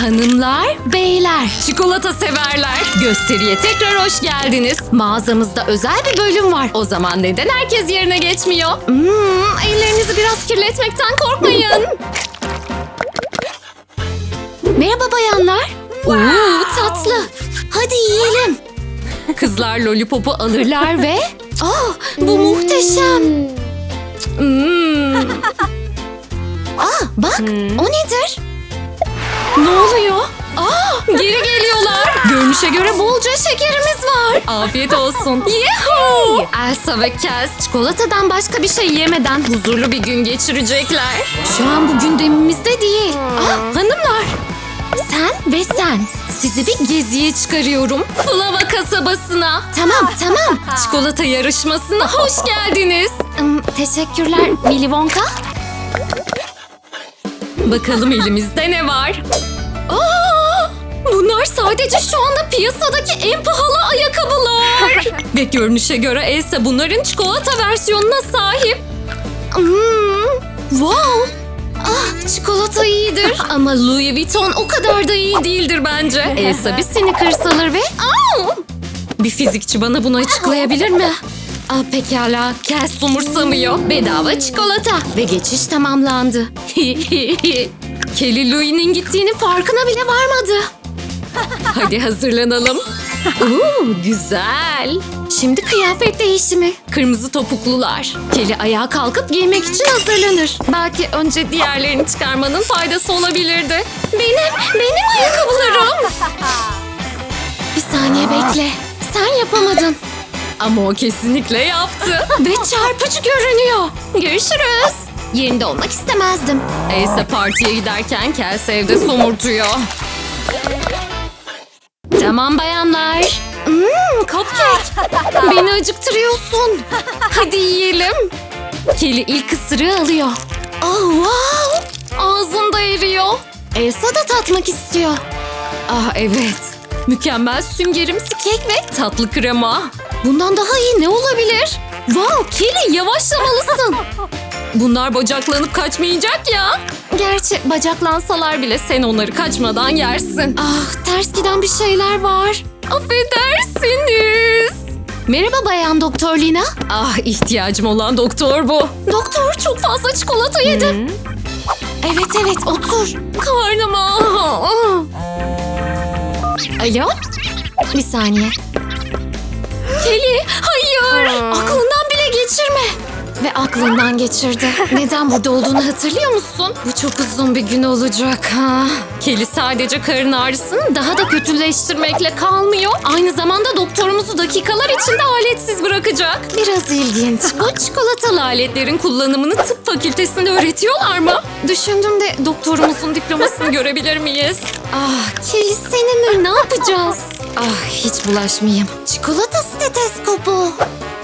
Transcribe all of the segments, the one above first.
Hanımlar, beyler, çikolata severler. Gösteriye tekrar hoş geldiniz. Mağazamızda özel bir bölüm var. O zaman neden herkes yerine geçmiyor? Hmm, ellerinizi biraz kirletmekten korkmayın. Merhaba bayanlar. Oo, tatlı. Hadi yiyelim. Kızlar lollipopu alırlar ve... Aa, bu muhteşem. Hmm. Aa, bak o nedir? Ne oluyor? Aa, geri geliyorlar. Görünüşe göre bolca şekerimiz var. Afiyet olsun. Yuhuu! Elsa ve Kez çikolatadan başka bir şey yemeden huzurlu bir gün geçirecekler. Şu an bu gündemimizde değil. Aa, hanımlar. Sen ve sen. Sizi bir geziye çıkarıyorum. Flava kasabasına. Tamam tamam. Çikolata yarışmasına hoş geldiniz. Hmm, teşekkürler Willy Wonka. Bakalım elimizde ne var? Aa, bunlar sadece şu anda piyasadaki en pahalı ayakkabılar. Ve görünüşe göre Elsa bunların çikolata versiyonuna sahip. Hmm, wow. Ah çikolata iyidir ama Louis Vuitton o kadar da iyi değildir bence. Elsa bir Snickers alır ve... Aa! Bir fizikçi bana bunu açıklayabilir mi? Aa, pekala, Kes umursamıyor. Bedava çikolata ve geçiş tamamlandı. Kelly Louis'nin gittiğinin farkına bile varmadı. Hadi hazırlanalım. Oo, güzel. Şimdi kıyafet değişimi. Kırmızı topuklular. Kelly ayağa kalkıp giymek için hazırlanır. Belki önce diğerlerini çıkarmanın faydası olabilirdi. Benim, benim ayakkabılarım. Bir saniye bekle. Sen yapamadın. Ama o kesinlikle yaptı. Ve çarpıcı görünüyor. Görüşürüz. Yerinde olmak istemezdim. Elsa partiye giderken Kels evde somurtuyor. Tamam bayanlar. Mmm cupcake. Beni acıktırıyorsun. Hadi yiyelim. Kelly ilk ısırığı alıyor. Oh wow. Ağzında eriyor. Elsa da tatmak istiyor. Ah evet. Mükemmel süngerimsi kek ve tatlı krema. Bundan daha iyi ne olabilir? Wow Kelly yavaşlamalısın. Bunlar bacaklanıp kaçmayacak ya. Gerçi bacaklansalar bile sen onları kaçmadan yersin. Ah ters giden bir şeyler var. Affedersiniz. Merhaba bayan doktor Lina. Ah ihtiyacım olan doktor bu. Doktor çok fazla çikolata yedim. Evet evet otur. Karnım. Alo? Bir saniye. Kelly hayır. Aklından bile geçirme. Ve aklından geçirdi. Neden burada olduğunu hatırlıyor musun? Bu çok uzun bir gün olacak ha. Kelly sadece karın ağrısını daha da kötüleştirmekle kalmıyor. Aynı zamanda doktorumuzu dakikalar içinde aletsiz bırakacak. Biraz ilginç. Bu çikolatalı aletlerin kullanımını tıp fakültesinde öğretiyorlar mı? Düşündüm de doktorumuzun diplomasını görebilir miyiz? Ah Kelly seninle ne yapacağız? Ah hiç bulaşmayayım. Çikolata stetoskopu.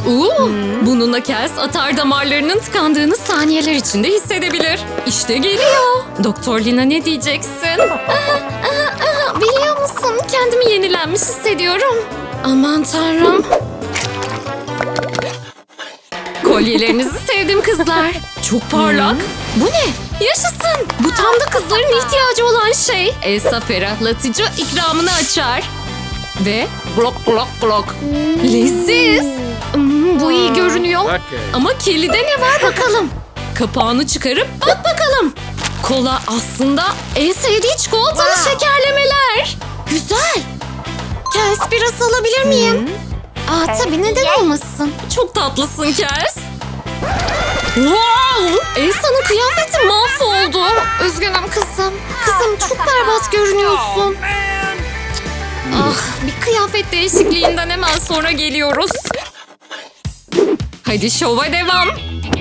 Oo, bununla Kels atar damarlarının tıkandığını saniyeler içinde hissedebilir. İşte geliyor. Doktor Lina ne diyeceksin? Aa, aa, aa, biliyor musun kendimi yenilenmiş hissediyorum. Aman tanrım. Kolyelerinizi sevdim kızlar. Çok parlak. Bu ne? Yaşasın. Bu tam da kızların ihtiyacı olan şey. Elsa ferahlatıcı ikramını açar. Ve blok blok blok. Leziz. Hmm, bu iyi görünüyor. Okay. Ama kilide ne var bakalım. Kapağını çıkarıp bak bakalım. Kola aslında en sevdiği çikolatalı şekerlemeler. Güzel. Kels biraz alabilir miyim? Aa tabii neden olmasın. Çok tatlısın Kels. Wow! Elsa'nın kıyafeti mahvoldu. Üzgünüm kızım. Kızım çok berbat görünüyorsun. Ah, bir kıyafet değişikliğinden hemen sonra geliyoruz. Hadi şova devam.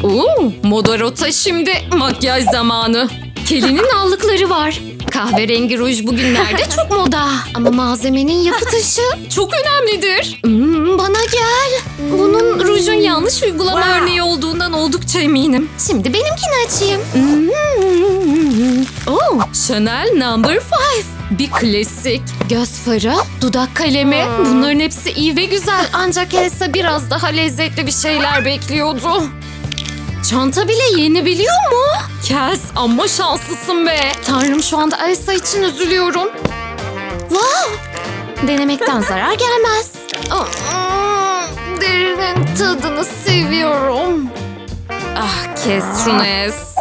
Oo, moda rota şimdi makyaj zamanı. Kelly'nin allıkları var. Kahverengi ruj bugünlerde çok moda. Ama malzemenin yapı taşı çok önemlidir. Hmm, bana gel. Bunun rujun yanlış uygulama örneği olduğundan oldukça eminim. Şimdi benimkini açayım. Hmm. Oh, Chanel Number 5. Bir klasik. Göz farı, dudak kalemi. Bunların hepsi iyi ve güzel. Ancak Elsa biraz daha lezzetli bir şeyler bekliyordu. çanta bile yenebiliyor mu? Kes amma şanslısın be. Tanrım şu anda Elsa için üzülüyorum. Wow! Denemekten zarar gelmez. Derinin tadını seviyorum. Ah kes şunu Es.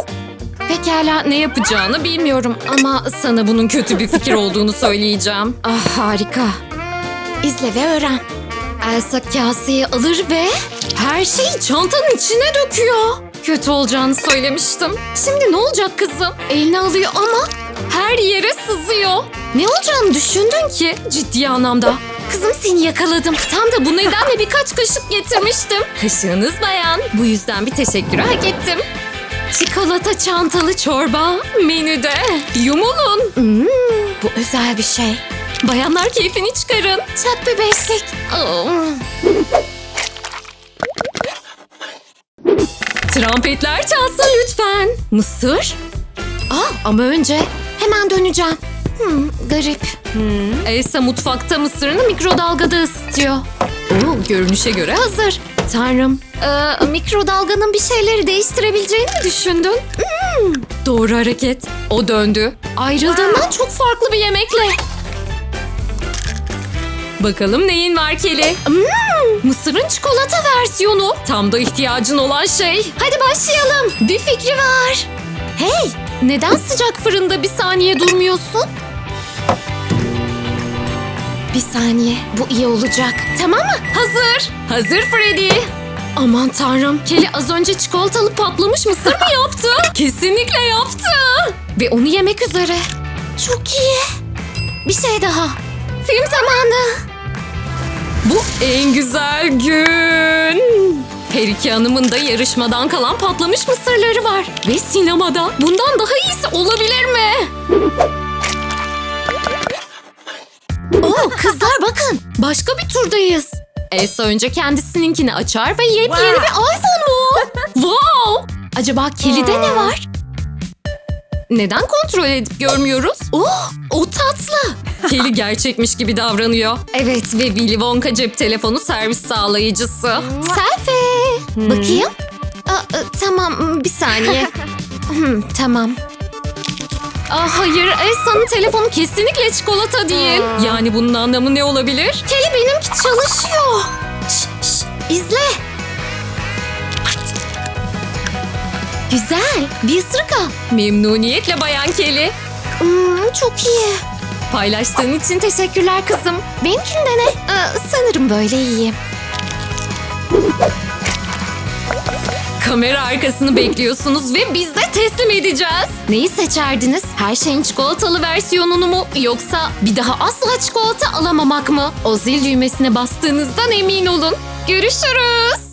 Pekala ne yapacağını bilmiyorum ama sana bunun kötü bir fikir olduğunu söyleyeceğim. Ah harika. İzle ve öğren. Elsa kaseyi alır ve her şeyi çantanın içine döküyor. Kötü olacağını söylemiştim. Şimdi ne olacak kızım? Eline alıyor ama her yere sızıyor. Ne olacağını düşündün ki ciddi anlamda? Kızım seni yakaladım. Tam da bu nedenle birkaç kaşık getirmiştim. Kaşığınız bayan. Bu yüzden bir teşekkür hak ettim. Çikolata çantalı çorba menüde. Yumulun. Hmm, bu özel bir şey. Bayanlar keyfini çıkarın. Çak bir beşlik. Oh. Trompetler çalsın lütfen. Mısır? Aa, ama önce hemen döneceğim. Hmm, garip. Elsa mutfakta mısırını mikrodalgada ısıtıyor. Oo, görünüşe göre hazır. Tanrım, ee, mikrodalganın bir şeyleri değiştirebileceğini mi düşündün? Hmm, doğru hareket. O döndü. Ayrıldığından çok farklı bir yemekle. Bakalım neyin var Kelly? Hmm, mısırın çikolata versiyonu. Tam da ihtiyacın olan şey. Hadi başlayalım. Bir fikri var. Hey, neden sıcak fırında bir saniye durmuyorsun? Bir saniye, bu iyi olacak. Tamam mı? Hazır. Hazır Freddy. Aman tanrım, Kelly az önce çikolatalı patlamış mısır mı yaptı? Kesinlikle yaptı. Ve onu yemek üzere. Çok iyi. Bir şey daha. Film zamanı. Bu en güzel gün. Her iki hanımın da yarışmadan kalan patlamış mısırları var. Ve sinemada bundan daha iyisi olabilir mi? Oo kızlar bakın. Başka bir turdayız. Elsa önce kendisininkini açar ve yepyeni bir iPhone mu? wow! Acaba kilide ne var? Neden kontrol edip görmüyoruz? Oh, o tatlı. Kelly gerçekmiş gibi davranıyor. Evet ve Willy Wonka cep telefonu servis sağlayıcısı. Selfie. Bakayım. Aa, e, tamam bir saniye. Hmm, tamam. Aa, hayır Elsa'nın telefonu kesinlikle çikolata değil. Yani bunun anlamı ne olabilir? Kelly benimki çalışıyor. Şş, şş, izle. Güzel. Bir ısırık al. Memnuniyetle Bayan Kelly. Hmm, çok iyi. Paylaştığın için teşekkürler kızım. Benimkinde ne? Ee, sanırım böyle iyiyim. Kamera arkasını bekliyorsunuz ve biz de teslim edeceğiz. Neyi seçerdiniz? Her şeyin çikolatalı versiyonunu mu yoksa bir daha asla çikolata alamamak mı? O zil düğmesine bastığınızdan emin olun. Görüşürüz.